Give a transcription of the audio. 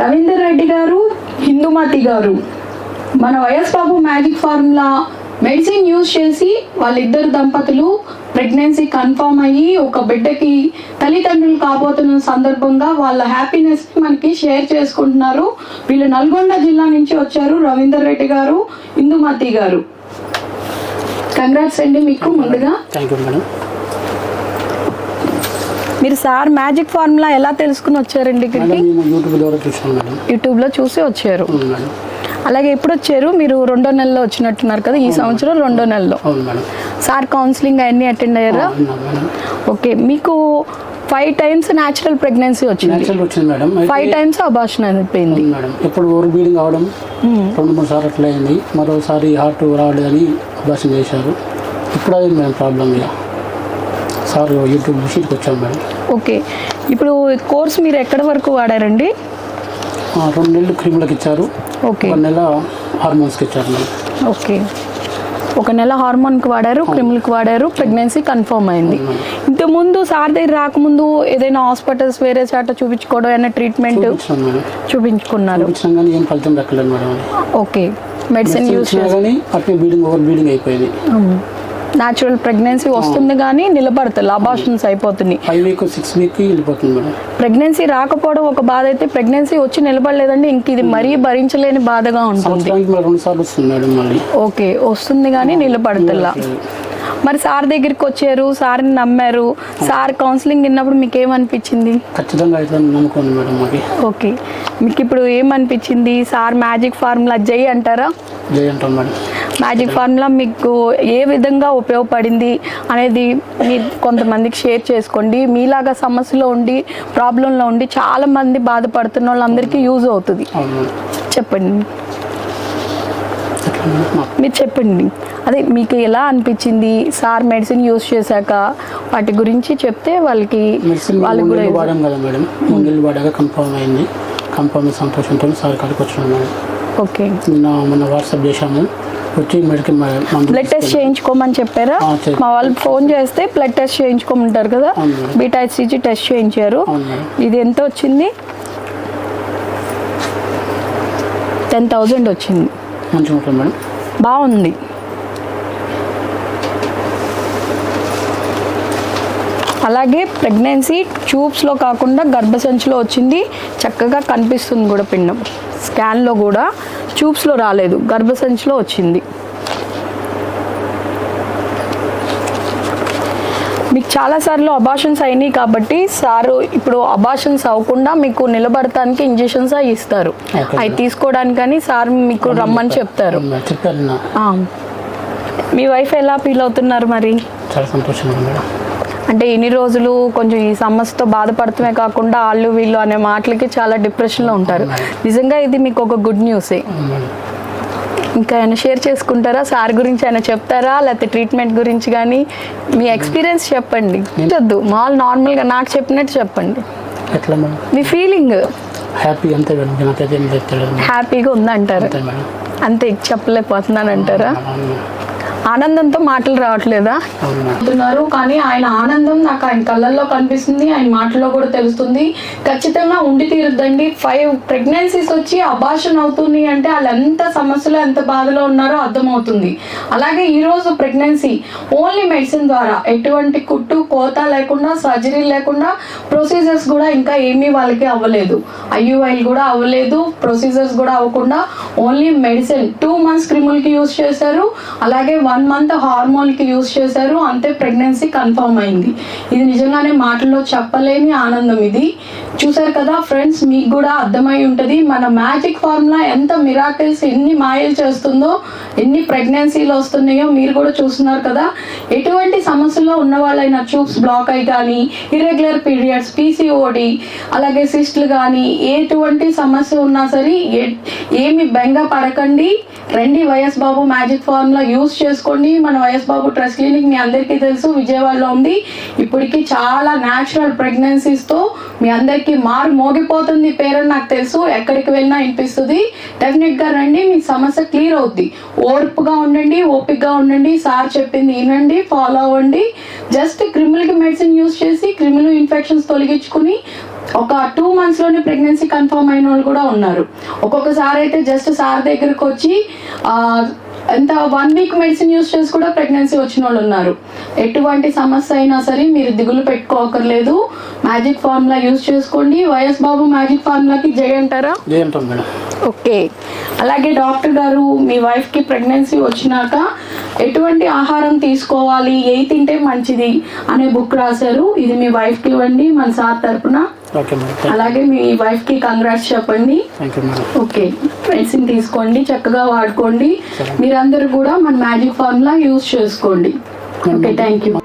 రవీందర్ రెడ్డి గారు హిందుమతి గారు. మన YS Babu magic formula medicine use చేసి వాళ్ళిద్దరు దంపతులు ప్రెగ్నెన్సీ కన్ఫర్మ్ అయ్యి ఒక బిడ్డకి తల్లిదండ్రులు కాబోతున్న సందర్భంగా వాళ్ళ హ్యాపీనెస్ మనకి షేర్ చేసుకుంటున్నారు. వీళ్ళు నల్గొండ జిల్లా నుంచి వచ్చారు రవీందర్ రెడ్డి గారు ఇందుమతి గారు. కంగ్రాట్స్ అండి మీకు ముందుగా. Thank you madam. మీరు సార్ మ్యాజిక్ ఫార్ములా ఎలా తెలుసుకుని వచ్చారండి ఇక్కడికి? యూట్యూబ్ ద్వారా చూసాం వచ్చారు. అలాగే ఎప్పుడు వచ్చారు? మీరు రెండో నెలలో వచ్చినట్టున్నారు కదా ఈ సంవత్సరం రెండో నెలలో. సార్ కౌన్సిలింగ్ అవన్నీ అటెండ్ అయ్యారా? ఓకే మీకు ఫైవ్ టైమ్స్ న్యాచురల్ ప్రెగ్నెన్సీ వచ్చింది. మేడం. ఫైవ్ టైమ్స్ అబార్షన్ అయిపోయింది మేడం. ఎప్పుడు ఓవర్ బ్లీడింగ్ అవడం రెండు మూడు సార్లు అట్లా అయింది. మరోసారి హార్ట్ రావలేదని అభ్యాసం చేశారు. ఇప్పుడు అది మేడం ప్రాబ్లం ఇక. సార్ యూట్యూబ్ విషయానికి వచ్చాం మేడం. ఓకే. ఇప్పుడు కోర్స్ మీరు ఎక్కడి వరకు వాడారండి? రెండు నెలలు క్రీములకు ఇచ్చారు. ఓకే. ఒక నెల హార్మోన్స్కి ఇచ్చారు మేడం. ఓకే. ఒక నెల హార్మోన్కి వాడారు క్రిమిల్కి వాడారు ప్రెగ్నెన్సీ కన్ఫర్మ్ అయింది. ఇంతకుముందు సార్ దగ్గర రాకముందు ఏదైనా హాస్పిటల్స్ వేరే చాట చూపించుకోవడం ఏదైనా ట్రీట్మెంట్ చూపించుకున్నారు? చూపించినా కానీ ఏం ఫలితం దక్కలేదు మేడం. ఓకే. మెడిసిన్ యూజ్ ఇచ్చినా కానీ అట్నే బ్లీడింగ్ ఓవర్ బ్లీడింగ్ అయిపోయింది. న్యాచురల్ ప్రెగ్నెన్సీ వస్తుంది కానీ నిలబడతాయి అబార్షన్స్ అయిపోతున్నాయి. ఫైవ్ వీక్ సిక్స్ వీక్కి వెళ్ళిపోతుంది మేడం. ప్రెగ్నెన్సీ రాకపోవడం ఒక బాధ అయితే ప్రెగ్నెన్సీ వచ్చి నిలబడలేదండి ఇంక ఇది మరీ భరించలేని బాధగా ఉంటుంది. ఓకే వస్తుంది కానీ నిలబడతల్లా మరి సార్ దగ్గరికి వచ్చారు సార్ని నమ్మారు సార్ కౌన్సిలింగ్ విన్నప్పుడు మీకు ఏమనిపించింది ఖచ్చితంగా అయితే నమ్మకం ఉంది మేడం మాకి. ఓకే. మీకు ఇప్పుడు ఏమనిపించింది? సార్ మ్యాజిక్ ఫార్ములా జై అంటారా? జై అంటాం మేడం. మ్యాజిక్ ఫార్ములా మీకు ఏ విధంగా ఉపయోగపడింది అనేది మీ కొంతమందికి షేర్ చేసుకోండి. మీలాగా సమస్యలో ఉండి ప్రాబ్లంలో ఉండి చాలా మంది బాధపడుతున్న వాళ్ళందరికీ యూజ్ అవుతుంది. చెప్పండి. మీరు చెప్పండి. అదే మీకు ఎలా అనిపించింది? సార్ మెడిసిన్ యూజ్ చేశాక వాటి గురించి చెప్తే వాళ్ళకి మూడు కూడా వాడాం కదా మేడం. నెలలు వాడాక కన్ఫర్మ్ అయింది. కన్ఫర్మ్ సంతోషంతో సార్ కాడికి వచ్చినాం మేడం. ఓకే. నిన్న మొన్న వాట్సాప్ చేశాము. వచ్చి మెడికల్ మందు బ్లడ్ టెస్ట్ చేయించుకోమని చెప్పారా? మా వాళ్ళు ఫోన్ చేస్తే బ్లడ్ టెస్ట్ చేయించుకోమంటారు కదా? అవును మేడం. బీటా హెచ్సిజీ టెస్ట్ చేయించారు. ఇది ఎంత వచ్చింది? టెన్ థౌజండ్ వచ్చింది. మంచిగా ఉంటుంది మేడం. బాగుంది. అలాగే ప్రెగ్నెన్సీ ట్యూబ్స్లో కాకుండా గర్భసంచిలో వచ్చింది. చక్కగా కనిపిస్తుంది కూడా పిండం. స్కాన్లో కూడా ట్యూబ్స్లో రాలేదు. గర్భసంచిలో వచ్చింది. మీకు చాలాసార్లు అబార్షన్స్ అయినాయి కాబట్టి సారు ఇప్పుడు అబార్షన్స్ అవ్వకుండా మీకు నిలబడటానికి ఇంజెక్షన్స్ అవి ఇస్తారు. అవి తీసుకోవడానికని సార్ మీకు రమ్మని చెప్తారు. మీ వైఫ్ ఎలా ఫీల్ అవుతున్నారు మరి? చాలా సంతోషంగా ఉంది మేడం. అంటే ఇన్ని రోజులు కొంచెం ఈ సమస్యతో బాధపడటమే కాకుండా వాళ్ళు వీళ్ళు అనే మాటలకి చాలా డిప్రెషన్లో ఉంటారు. నిజంగా ఇది మీకు ఒక గుడ్ న్యూసే ఇంకా ఆయన షేర్ చేసుకుంటారా? సార్ గురించి ఆయన చెప్తారా? లేకపోతే ట్రీట్మెంట్ గురించి కానీ మీ ఎక్స్పీరియన్స్ చెప్పండి. వద్దు మామూలు నార్మల్గా నాకు చెప్పినట్టు చెప్పండి. ఎట్లా మేడం? మీ ఫీలింగ్ హ్యాపీ అంతే మేడం నాకైతే హ్యాపీగా ఉందంటారు. అంతే చెప్పలేకపోతున్నాను అంటారా ఆనందంతో మాటలు రావట్లేదా? అంటున్నారు. కానీ ఆయన ఆనందం నాకు ఆయన కళ్ళల్లో కనిపిస్తుంది ఆయన మాటల్లో కూడా తెలుస్తుంది. ఖచ్చితంగా ఉండి తీరుద్దండి. ఫైవ్ ప్రెగ్నెన్సీస్ వచ్చి అబార్షన్ అవుతుంది అంటే వాళ్ళు ఎంత సమస్యలో ఎంత బాధలో ఉన్నారో అర్థమవుతుంది. అలాగే ఈ రోజు ప్రెగ్నెన్సీ ఓన్లీ మెడిసిన్ ద్వారా ఎటువంటి కుట్టు కోత లేకుండా సర్జరీ లేకుండా ప్రొసీజర్స్ కూడా ఇంకా ఏమీ వాళ్ళకి అవ్వలేదు. ఐయుఐలు కూడా అవ్వలేదు ప్రొసీజర్స్ కూడా అవ్వకుండా ఓన్లీ మెడిసిన్ టూ మంత్స్ క్రిములకి యూజ్ చేశారు. అలాగే వన్ మంత్ హార్మోన్కి యూజ్ చేశారు అంతే ప్రెగ్నెన్సీ కన్ఫర్మ్ అయింది. ఇది నిజంగానే మాటల్లో చెప్పలేని ఆనందం ఇది. చూసారు కదా ఫ్రెండ్స్ మీకు కూడా అర్థమై ఉంటుంది మన మ్యాజిక్ ఫార్ములా ఎంత మిరాకిల్స్ ఎన్ని మాయలు చేస్తుందో ఎన్ని ప్రెగ్నెన్సీలు వస్తున్నాయో మీరు కూడా చూస్తున్నారు కదా. ఎటువంటి సమస్యలో ఉన్న వాళ్ళైనా ట్యూబ్స్ బ్లాక్ అయి కానీ ఇర్రెగ్యులర్ పీరియడ్స్ పీసీఓడి అలాగే సిస్ట్లు కానీ ఎటువంటి సమస్య ఉన్నా సరే ఏమి బెంగ పడకండి. రండి YS Babu magic formula use చేసుకోండి మన వైఎస్ బాబు ట్రస్ట్ క్లినిక్ మీ అందరికీ తెలుసు విజయవాడలో ఉంది. ఇప్పటికి చాలా న్యాచురల్ ప్రెగ్నెన్సీస్తో మీ అందరికీ మారు మోగిపోతుంది పేరని నాకు తెలుసు. ఎక్కడికి వెళ్ళినా వినిపిస్తుంది. డెఫినెట్గా రండి మీ సమస్య క్లియర్ అవుద్ది. ఓర్పుగా ఉండండి ఓపిక్గా ఉండండి. సార్ చెప్పింది వినండి ఫాలో అవ్వండి. జస్ట్ క్రిములకి మెడిసిన్ యూస్ చేసి క్రిమినల్ ఇన్ఫెక్షన్స్ తొలగించుకుని ఒక టూ మంత్స్లోనే ప్రెగ్నెన్సీ కన్ఫర్మ్ అయిన వాళ్ళు కూడా ఉన్నారు. ఒక్కొక్కసారి అయితే జస్ట్ సార్ దగ్గరకు వచ్చి ఎంత వన్ వీక్ మెడిసిన్ యూస్ చేసి కూడా ప్రెగ్నెన్సీ వచ్చిన వాళ్ళు ఉన్నారు. ఎటువంటి సమస్య అయినా సరే మీరు దిగులు పెట్టుకోకర్లేదు. మ్యాజిక్ ఫార్ములా యూస్ చేసుకోండి. వైఎస్ బాబు మ్యాజిక్ ఫార్ములాకి జై అంటారా? ఓకే. అలాగే డాక్టర్ గారు మీ వైఫ్కి ప్రెగ్నెన్సీ వచ్చినాక ఎటువంటి ఆహారం తీసుకోవాలి? ఏ తింటే మంచిది? అనే బుక్ రాశారు. ఇది మీ వైఫ్కి ఇవ్వండి. మన సార్ తరపున అలాగే మీ వైఫ్కి కంగ్రాట్స్ చెప్పండి. ఓకే మెడిసిన్ తీసుకోండి చక్కగా వాడుకోండి. మీరందరూ కూడా మన మ్యాజిక్ ఫార్ములా యూజ్ చేసుకోండి. Okay thank you